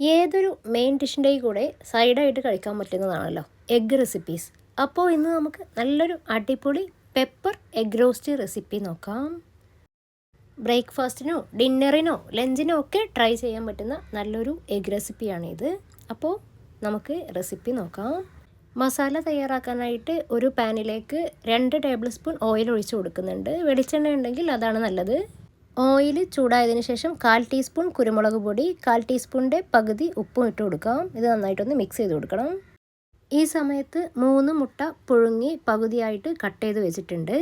ഏതൊരു മെയിൻ ഡിഷിന്റെയും കൂടെ സൈഡായിട്ട് കഴിക്കാൻ പറ്റുന്നതാണല്ലോ എഗ്ഗ് റെസിപ്പീസ് അപ്പോൾ ഇന്ന് നമുക്ക് നല്ലൊരു അടിപൊളി പെപ്പർ എഗ് റോസ്റ്റ് റെസിപ്പി നോക്കാം. ബ്രേക്ക്ഫാസ്റ്റിനോ ഡിന്നറിനോ ലഞ്ചിനോ ഒക്കെ ട്രൈ ചെയ്യാൻ പറ്റുന്ന നല്ലൊരു എഗ് റെസിപ്പിയാണിത് അപ്പോൾ നമുക്ക് റെസിപ്പി നോക്കാം. മസാല തയ്യാറാക്കാനായിട്ട് ഒരു പാനിലേക്ക് രണ്ട് ടേബിൾ സ്പൂൺ ഓയിൽ ഒഴിച്ച് കൊടുക്കുന്നുണ്ട്. വെളിച്ചെണ്ണ ഉണ്ടെങ്കിൽ അതാണ് നല്ലത്. ഓയിൽ ചൂടായതിനു ശേഷം കാൽ ടീസ്പൂൺ കുരുമുളക് പൊടി കാൽ ടീസ്പൂണിന്റെ പകുതി ഉപ്പും ഇട്ട് കൊടുക്കാം. ഇത് നന്നായിട്ടൊന്ന് മിക്സ് ചെയ്ത് കൊടുക്കണം. ഈ സമയത്ത് മൂന്ന് മുട്ട പുഴുങ്ങി പകുതിയായിട്ട് കട്ട് ചെയ്ത് വെച്ചിട്ടുണ്ട്.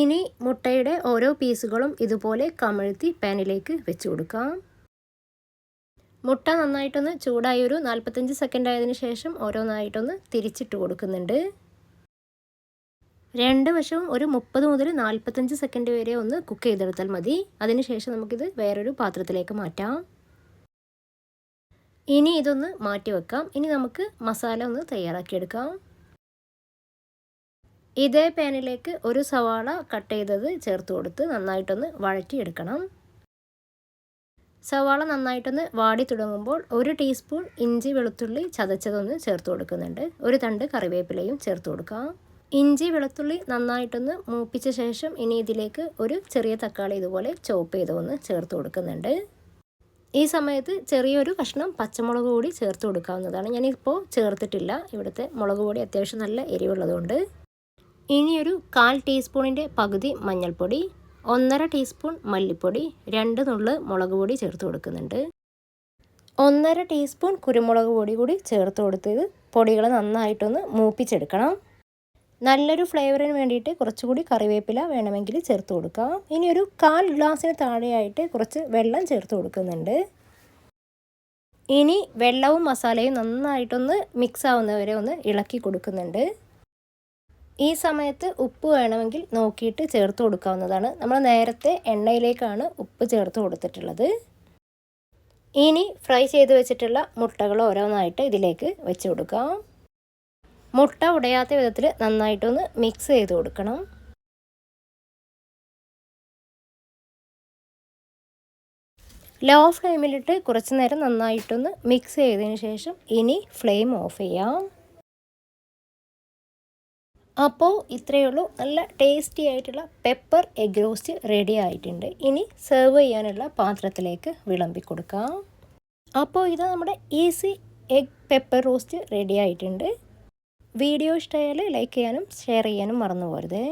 ഇനി മുട്ടയുടെ ഓരോ പീസുകളും ഇതുപോലെ കമഴ്ത്തി പാനിലേക്ക് വെച്ച് കൊടുക്കാം. മുട്ട നന്നായിട്ടൊന്ന് ചൂടായി ഒരു നാൽപ്പത്തഞ്ച് സെക്കൻഡ് ആയതിനു ശേഷം ഓരോന്നായിട്ടൊന്ന് തിരിച്ചിട്ട് കൊടുക്കുന്നുണ്ട്. രണ്ട് വശവും ഒരു മുപ്പത് മുതൽ നാൽപ്പത്തഞ്ച് സെക്കൻഡ് വരെ ഒന്ന് കുക്ക് ചെയ്തെടുത്താൽ മതി. അതിനുശേഷം നമുക്കിത് വേറൊരു പാത്രത്തിലേക്ക് മാറ്റാം. ഇനി ഇതൊന്ന് മാറ്റി വെക്കാം. ഇനി നമുക്ക് മസാല ഒന്ന് തയ്യാറാക്കിയെടുക്കാം ഇതേ പാനിലേക്ക് ഒരു സവാള കട്ട് ചെയ്തത് ചേർത്ത് കൊടുത്ത് നന്നായിട്ടൊന്ന് വഴറ്റിയെടുക്കണം. സവാള നന്നായിട്ടൊന്ന് വാടി തുടങ്ങുമ്പോൾ ഒരു ടീസ്പൂൺ ഇഞ്ചി വെളുത്തുള്ളി ചതച്ചതൊന്ന് ചേർത്ത് കൊടുക്കുന്നുണ്ട്. ഒരു തണ്ട് കറിവേപ്പിലയും ചേർത്ത് കൊടുക്കാം. ഇഞ്ചി വെളുത്തുള്ളി നന്നായിട്ടൊന്ന് മൂപ്പിച്ച ശേഷം ഇനി ഇതിലേക്ക് ഒരു ചെറിയ തക്കാളി ഇതുപോലെ ചോപ്പ് ചെയ്തൊന്ന് ചേർത്ത് കൊടുക്കുന്നുണ്ട്. ഈ സമയത്ത് ചെറിയൊരു കഷ്ണം പച്ചമുളക് കൂടി ചേർത്ത് കൊടുക്കാവുന്നതാണ്. ഞാനിപ്പോൾ ചേർത്തിട്ടില്ല. ഇവിടുത്തെ മുളക് പൊടി അത്യാവശ്യം നല്ല എരിവുള്ളതുകൊണ്ട്. ഇനിയൊരു കാൽ ടീസ്പൂണിന്റെ പകുതി മഞ്ഞൾപ്പൊടി ഒന്നര ടീസ്പൂൺ മല്ലിപ്പൊടി രണ്ട് നുള്ള് മുളക് പൊടി ചേർത്ത് കൊടുക്കുന്നുണ്ട്. ഒന്നര ടീസ്പൂൺ കുരുമുളക് പൊടി കൂടി ചേർത്ത് കൊടുത്തത് പൊടികൾ നന്നായിട്ടൊന്ന് മൂപ്പിച്ചെടുക്കണം. നല്ലൊരു ഫ്ലേവറിന് വേണ്ടിയിട്ട് കുറച്ചുകൂടി കറിവേപ്പില വേണമെങ്കിൽ ചേർത്ത് കൊടുക്കാം. ഇനി ഒരു കാൽ ഗ്ലാസ്സിന് താഴെയായിട്ട് കുറച്ച് വെള്ളം ചേർത്ത് കൊടുക്കുന്നുണ്ട്. ഇനി വെള്ളവും മസാലയും നന്നായിട്ടൊന്ന് മിക്സ് ആവുന്നവരെ ഒന്ന് ഇളക്കി കൊടുക്കുന്നുണ്ട്. ഈ സമയത്ത് ഉപ്പ് വേണമെങ്കിൽ നോക്കിയിട്ട് ചേർത്ത് കൊടുക്കാവുന്നതാണ്. നമ്മൾ നേരത്തെ എണ്ണയിലേക്കാണ് ഉപ്പ് ചേർത്ത് കൊടുത്തിട്ടുള്ളത്. ഇനി ഫ്രൈ ചെയ്ത് വെച്ചിട്ടുള്ള മുട്ടകൾ ഓരോന്നായിട്ട് ഇതിലേക്ക് വെച്ച് കൊടുക്കാം. മുട്ട ഉടയാത്ത വിധത്തിൽ നന്നായിട്ടൊന്ന് മിക്സ് ചെയ്ത് കൊടുക്കണം. ലോ ഫ്ലെയിമിലിട്ട് കുറച്ച് നേരം നന്നായിട്ടൊന്ന് മിക്സ് ചെയ്തതിന് ശേഷം ഇനി ഫ്ലെയിം ഓഫ് ചെയ്യാം. അപ്പോൾ ഇത്രയേ ഉള്ളൂ. നല്ല ടേസ്റ്റി ആയിട്ടുള്ള പെപ്പർ എഗ് റോസ്റ്റ് റെഡി ആയിട്ടുണ്ട്. ഇനി സെർവ് ചെയ്യാനുള്ള പാത്രത്തിലേക്ക് വിളമ്പി കൊടുക്കാം. അപ്പോൾ ഇത് നമ്മുടെ easy egg pepper roast ready ആയിട്ടുണ്ട്. വീഡിയോ ഇഷ്ടമായാൽ ലൈക്ക് ചെയ്യാനും ഷെയർ ചെയ്യാനും മറന്നു പോരുത്